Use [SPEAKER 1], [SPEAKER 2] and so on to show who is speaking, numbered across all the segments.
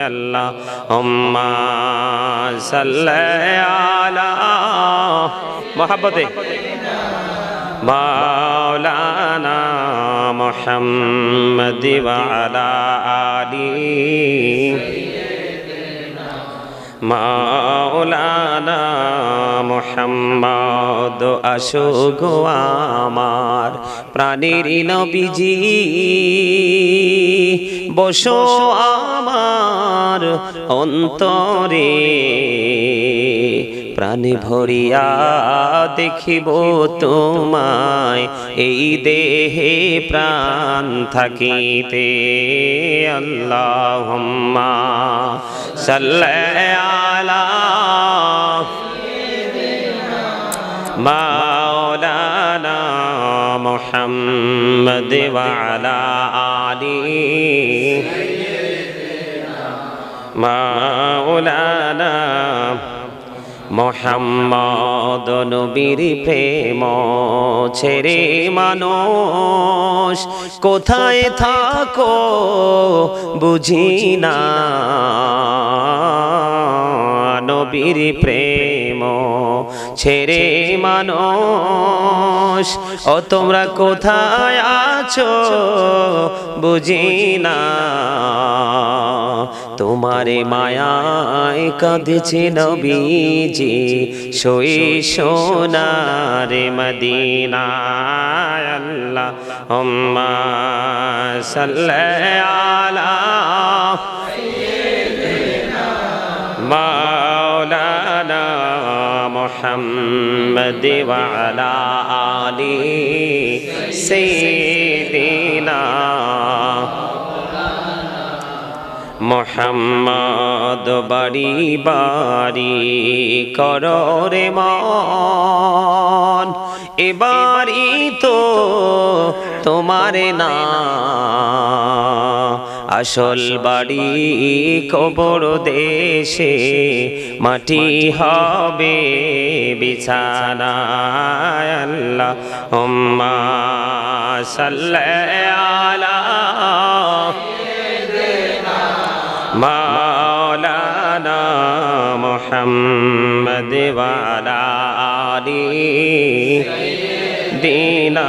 [SPEAKER 1] اللهم صل على محبته مولانا محمد وعلى آله মাওলানা মোহাম্মদ আশুক আমার প্রাণীর নবীজি বসো আমার অন্তরে প্রাণে ভরিয়া দেখিব তোমায়। এই দেহে প্রাণ থাকিতে আল্লাহুম্মা সাল্লা মাওলানা মুহাম্মদ ওয়ালা আলি মাওলানা মোহাম্মদ নবীর প্রেম ছেড়ে মানুষ কোথায় থাকো বুঝি না। নবীর প্রেম ছেড়ে মানুষ। ও, তোমরা কোথায় আছো? বুঝি না। তোমারে মায়ায় কাঁদছে নবীজি, সই সোনারে মদিনা আল্লাহ হুম্মা সাল্লা মাওলানা মুহাম্মদ আলি সাইয়্যিদিনা মোহাম্মদ বাড়ি বাড়ি কররে মন এবারই তো তোমার না আসল বাড়ি কবর দেশে মাটি হবে বিছানা আল্লাহ উম্মা সাল্লাল্লাহু দিনা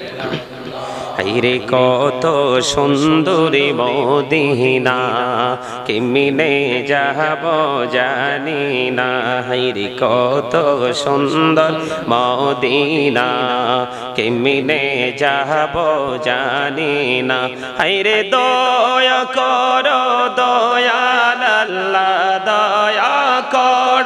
[SPEAKER 1] হাইরে কত সুন্দরী মদিনা, কেমিনে যাব জানি না। হাইরে কত সুন্দর মদিনা, কেমিনে যাব জানি না। হাইরে দয়া কর, দয়াল আল্লাহ, দয়া কর।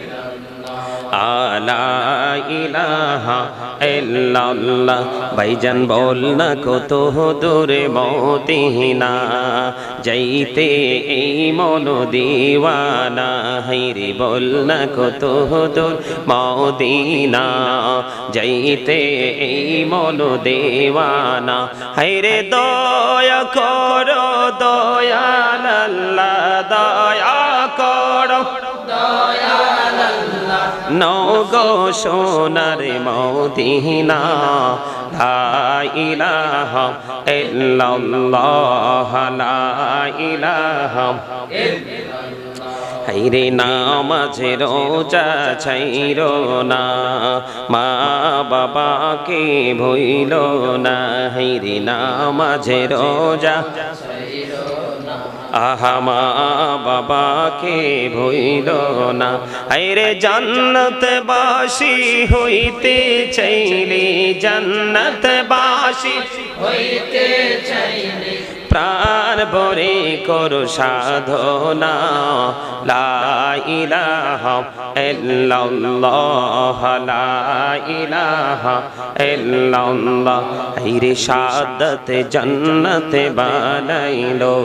[SPEAKER 1] আলা ইলাহা ভাইজান বল না কত দূরে মদিনা। যাইতে এই মন দিওয়ানা হাইরে বল না কত দূর মদিনা। যাইতে এই মন দেওয়ানা হাইরে দয়া করো দয়াল নগো সোনার মদিনা, লা ইলাহা ইল্লাল্লাহ, লা ইলাহা হাইরে নামাজে রোজা ছাইর না, মা বাবাকে ভইল না। হাইরে নামাজে রোজা আহা মা বাবাকে ভইল না। আইরে জান্নাত বাসি হইতে চাইলে জান্নাত বাসি
[SPEAKER 2] হইতে চাইলে।
[SPEAKER 1] প্রাণ ভরে করো সাধনা। লা ইলাহা ইল্লাল্লাহ, লা ইলাহা ইল্লাল্লাহ। রে শাহাদত জান্নাত বানাইলো,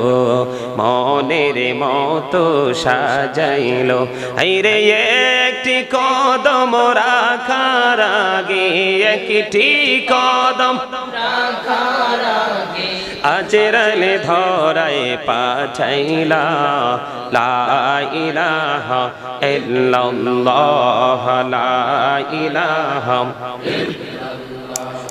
[SPEAKER 1] মনের মতো সাজাইলো। রে একটি কদম রাখার আগে একটি কদম আজরালে ধরায় পাঠাইলা লাহ ইল্লাল্লাহ লা ইলাহা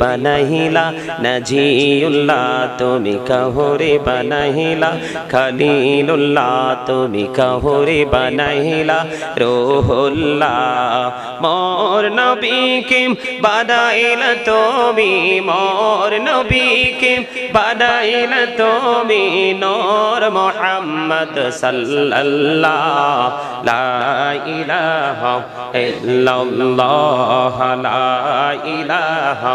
[SPEAKER 1] বানাইলা, নাজিউল্লাহ তুমি কাহুরি বানাইলা, খলিলুল্লাহ তুমি কাহুরি বানাইলা, রোহুল্লাহ মোর নবীকে বানাইলা তুমি, মোর নবীকে বানাইলা তুমি, নূর মুহাম্মদ সাল্লাল্লাহ, লা ইলাহা ইল্লাল্লাহ, লা ইলাহা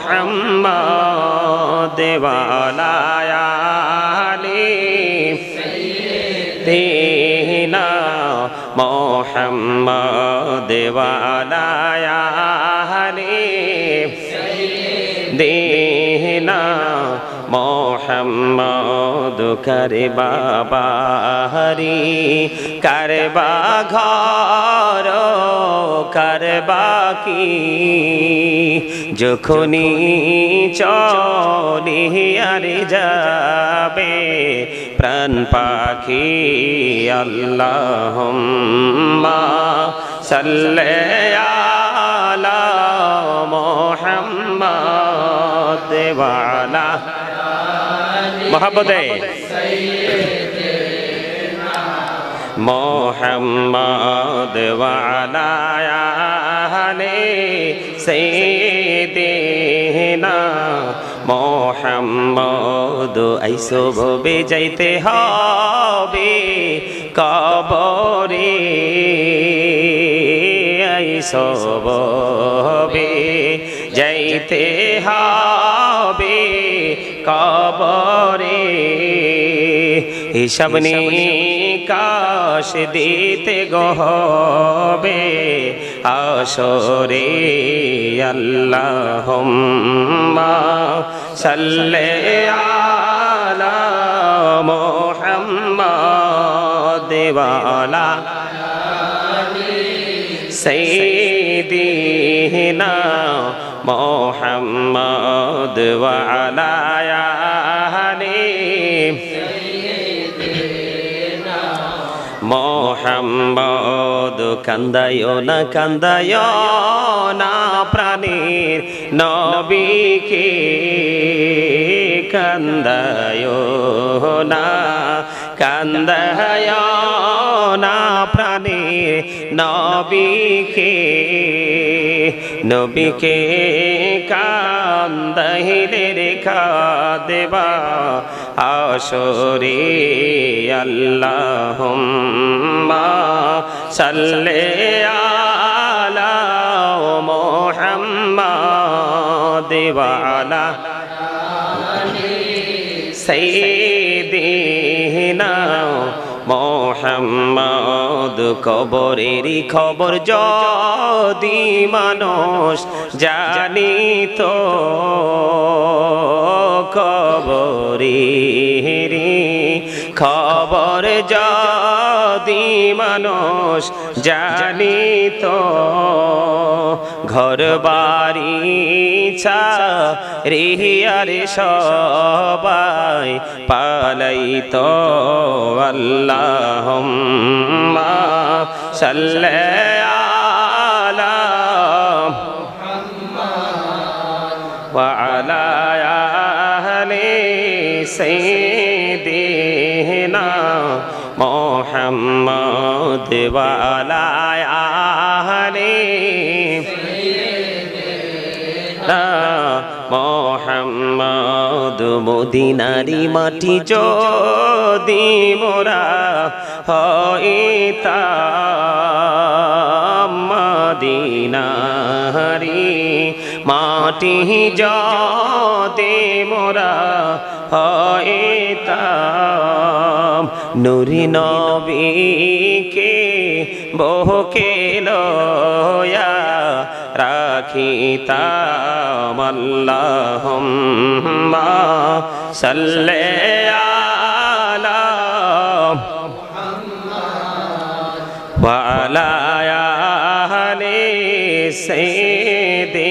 [SPEAKER 1] মুহাম্মাদ ওয়া আলা মোহাম্মদ সাইয়্যিদিনা দিনা মোহাম্মদ করবা বাহারি করবা ঘর করবা কি? যখনি চলি আর যাবে প্রাণ পাখি আল্লাহ আলা মোহাম্মদ ওয়ালা মোহাম্মদে মোহাম্মদ ওয়ালা আলে সাইয়্যিদিনা মোহাম্মদ আইসো ভবে যাইতে হবে কবরে। আইসো ভবে যাইতে হবে কবরে। হিসাব কাশ দিতে গহবে আসরে আল্লাহ সাল্লে আলা মোহাম্মদ ওয়ালা سيدنا محمد وعلى آله মোহাম্মদ কান্দায় না কান্দায় না প্রাণীর নবীকে কান্দায় না কান্দায় না প্রাণীর নবীকে নবীকে রেখা দেবা আসরে আল্লাহ সাল্লে আলা মোহাম্মদ ওয়ালা সাইয়্যিদিনা মোহাম্মদ। কবরেরই খবর যদি মানুষ জানিত কবরেরই খবর যদি মানুষ জানিত ঘর বাড়ি ছা রিহিয়ার সবাই পালাইত। আল্লাহ صل على وعلى آل سيدنا محمد وعلى মদিনারি মাটি যদি মোরা হইতাম মদিনারি মাটি যদি মোরা হইতাম। নুরি নবীকে বহকে লয়া রাখিতাম আল্লাহুম্মা সাল্লি আলা মুহাম্মাদ ওয়া আলা আলি সাইয়্যিদিনা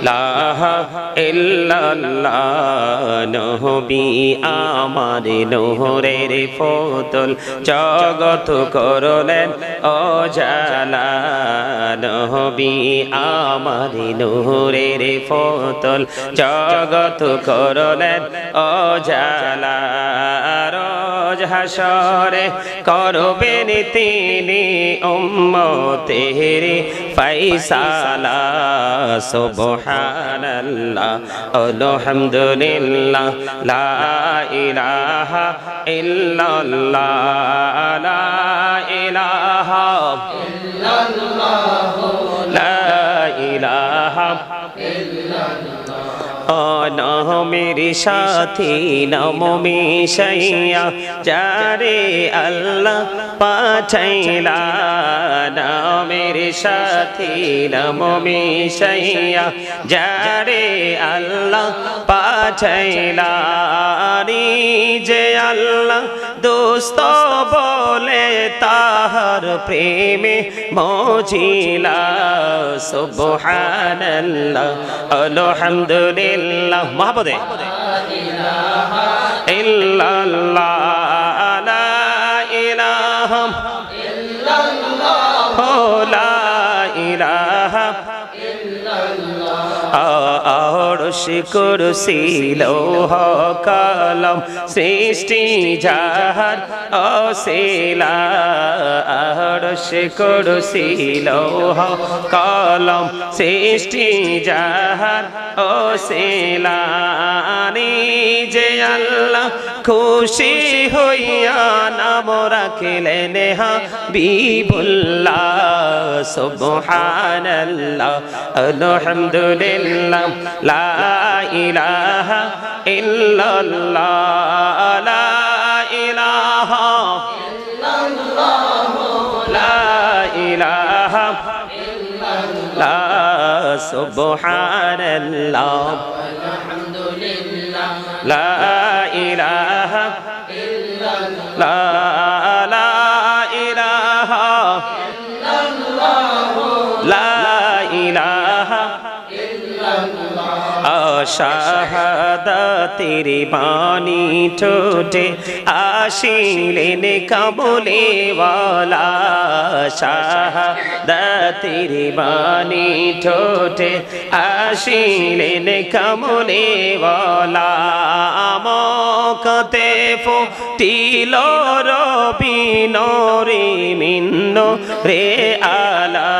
[SPEAKER 1] ইলাহা ইল্লাল্লাহ নহবি আমার নহরের ফতল। জগত করলেন অজালা নহবি আমার নহরের ফতল। জগত করলেন অজালা হাসরে করবেন তিনি উম্মতের ফাইসালা সুবহানাল্লাহ আলহামদুলিল্লাহ লা ইলাহা ইল্লাল্লাহ লা ইলাহা লা ইলাহা নামের সাথী নমমি সাইয়া যারে আল্লাহ পাঠাইলা। নামের সাথী নমমি সাইয়া যারে আল্লাহ পাঠাইলা। যে আল্লাহ দোস্ত বলে তাহার প্রেমে মজিলা। সুবহানাল্লাহ আলহামদুলিল্লাহ। মাহবুদে ইল্লাল্লাহ লা আড়স কুরসি লৌহ কলম সৃষ্টি যাহার অশিলা। আড়স কুরসি লৌহ কলম সৃষ্টি যাহার অশিলা। যে আল্লাহ খুশি হইয়া নাম রাখিলেন, হা বিবুল্লাহ সুবহানাল্লাহ, আলহামদুলিল্লাহ, লা ইলাহা ইল্লাল্লাহ, লা ইলাহা সুবহানাল্লাহ লা লা ইলাহা লা ইলাহা শাহাদাতের বাণী ঠোঁটে আসিলেন কাবুলে শাহাদাতের বাণী ঠোঁটে আসিলেন কামলে ওয়ালা আমকতে ফুটিল রবি মিন্ন রে আলা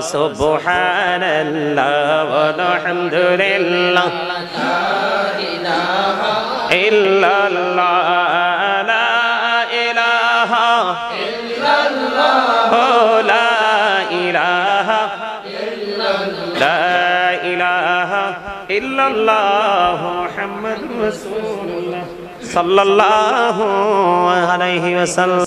[SPEAKER 1] সুবহানাল্লাহ আলহামদুলিল্লাহ। ইল্লাল্লাহ, লা ইলাহা। ইল্লাল্লাহ লা ইলাহা। ইল্লাল্লাহ লা ইলাহা ইল্লাল্লাহ মুহাম্মাদুর রাসূলুল্লাহ। সাল্লাল্লাহু আলাইহি ওয়াসাল্লাম।